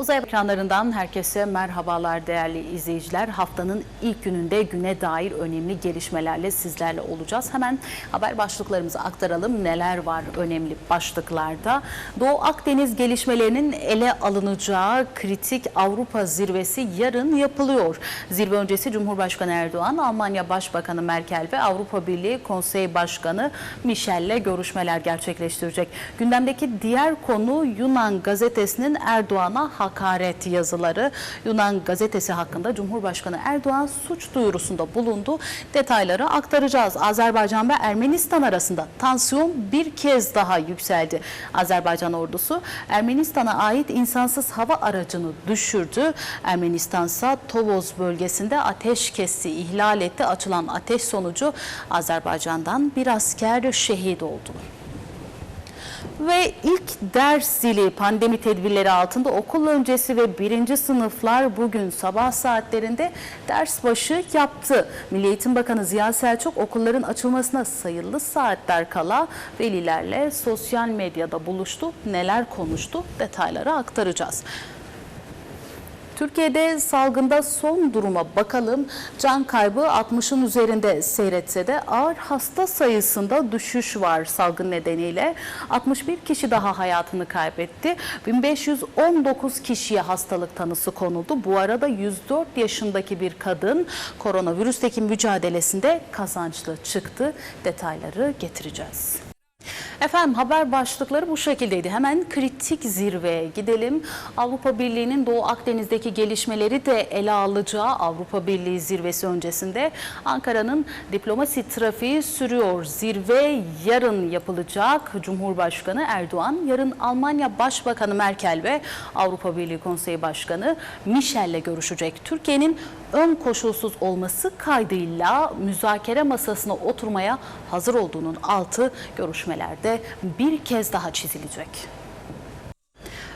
Uzay ekranlarından herkese merhabalar değerli izleyiciler. Haftanın ilk gününde güne dair önemli gelişmelerle sizlerle olacağız. Hemen haber başlıklarımızı aktaralım. Neler var önemli başlıklarda? Doğu Akdeniz gelişmelerinin ele alınacağı kritik Avrupa zirvesi yarın yapılıyor. Zirve öncesi Cumhurbaşkanı Erdoğan, Almanya Başbakanı Merkel ve Avrupa Birliği Konsey Başkanı Michel'le görüşmeler gerçekleştirecek. Gündemdeki diğer konu Yunan gazetesinin Erdoğan'a hakaret yazıları. Yunan gazetesi hakkında Cumhurbaşkanı Erdoğan suç duyurusunda bulundu. Detayları aktaracağız. Azerbaycan ve Ermenistan arasında tansiyon bir kez daha yükseldi. Azerbaycan ordusu Ermenistan'a ait insansız hava aracını düşürdü. Ermenistan ise Tovuz bölgesinde ateş kesti, ihlal etti. Açılan ateş sonucu Azerbaycan'dan bir asker şehit oldu. Ve ilk ders zili pandemi tedbirleri altında okul öncesi ve birinci sınıflar bugün sabah saatlerinde ders başı yaptı. Milli Eğitim Bakanı Ziya Selçuk okulların açılmasına sayılı saatler kala velilerle sosyal medyada buluştu. Neler konuştu detayları aktaracağız. Türkiye'de salgında son duruma bakalım. Can kaybı 60'ın üzerinde seyretse de ağır hasta sayısında düşüş var salgın nedeniyle. 61 kişi daha hayatını kaybetti. 1519 kişiye hastalık tanısı konuldu. Bu arada 104 yaşındaki bir kadın koronavirüsteki mücadelesinde kazançlı çıktı. Detayları getireceğiz. Efendim haber başlıkları bu şekildeydi. Hemen kritik zirveye gidelim. Avrupa Birliği'nin Doğu Akdeniz'deki gelişmeleri de ele alacağı Avrupa Birliği zirvesi öncesinde Ankara'nın diplomasi trafiği sürüyor. Zirve yarın yapılacak. Cumhurbaşkanı Erdoğan yarın Almanya Başbakanı Merkel ve Avrupa Birliği Konseyi Başkanı Michel'le görüşecek. Türkiye'nin ön koşulsuz olması kaydıyla müzakere masasına oturmaya hazır olduğunun altı görüşmelerde bir kez daha çizilecek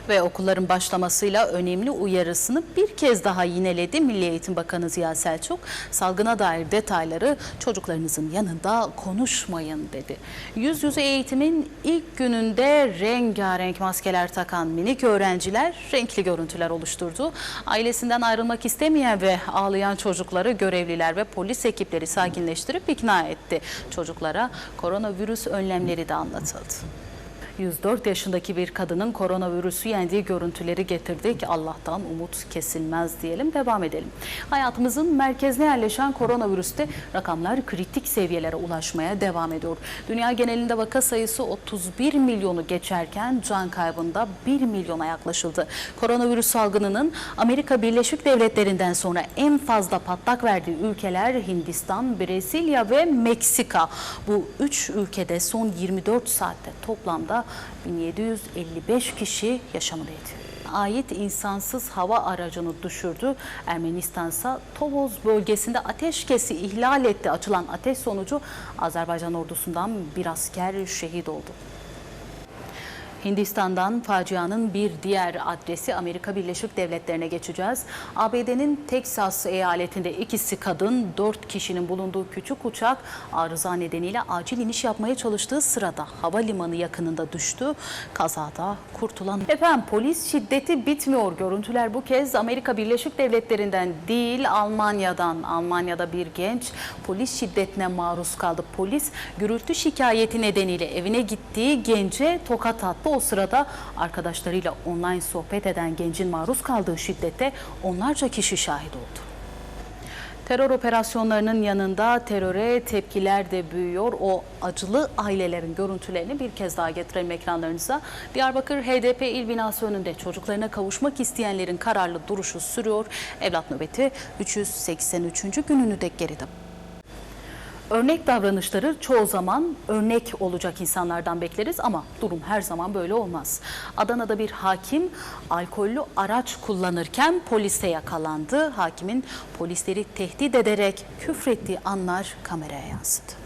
ve okulların başlamasıyla önemli uyarısını bir kez daha yineledi Milli Eğitim Bakanı Ziya Selçuk. Salgına dair detayları çocuklarınızın yanında konuşmayın dedi. Yüz yüze eğitimin ilk gününde rengarenk maskeler takan minik öğrenciler renkli görüntüler oluşturdu. Ailesinden ayrılmak istemeyen ve ağlayan çocukları görevliler ve polis ekipleri sakinleştirip ikna etti. Çocuklara koronavirüs önlemleri de anlatıldı. 104 yaşındaki bir kadının koronavirüsü yendiği görüntüleri getirdik. Allah'tan umut kesilmez diyelim. Devam edelim. Hayatımızın merkezine yerleşen koronavirüste rakamlar kritik seviyelere ulaşmaya devam ediyor. Dünya genelinde vaka sayısı 31 milyonu geçerken can kaybında 1 milyona yaklaşıldı. Koronavirüs salgınının Amerika Birleşik Devletleri'nden sonra en fazla patlak verdiği ülkeler Hindistan, Brezilya ve Meksika. Bu üç ülkede son 24 saatte toplamda 1755 kişi yaşamını yitirdi ait insansız hava aracını düşürdü. Ermenistan ise Tovuz bölgesinde ateşkesi ihlal etti. Açılan ateş sonucu Azerbaycan ordusundan bir asker şehit oldu. Hindistan'dan facianın bir diğer adresi Amerika Birleşik Devletleri'ne geçeceğiz. ABD'nin Teksas eyaletinde ikisi kadın, dört kişinin bulunduğu küçük uçak arıza nedeniyle acil iniş yapmaya çalıştığı sırada havalimanı yakınında düştü. Kazada kurtulan. Efendim polis şiddeti bitmiyor. Görüntüler bu kez Amerika Birleşik Devletleri'nden değil Almanya'dan. Almanya'da bir genç polis şiddetine maruz kaldı. Polis gürültü şikayeti nedeniyle evine gittiği gence tokat attı. O sırada arkadaşlarıyla online sohbet eden gencin maruz kaldığı şiddete onlarca kişi şahit oldu. Terör operasyonlarının yanında teröre tepkiler de büyüyor. O acılı ailelerin görüntülerini bir kez daha getirelim ekranlarınıza. Diyarbakır HDP il binası önünde çocuklarına kavuşmak isteyenlerin kararlı duruşu sürüyor. Evlat nöbeti 383. gününü de geride Örnek davranışları çoğu zaman örnek olacak insanlardan bekleriz ama durum her zaman böyle olmaz. Adana'da bir hakim alkollü araç kullanırken polise yakalandı. Hakimin polisleri tehdit ederek küfrettiği anlar kameraya yansıdı.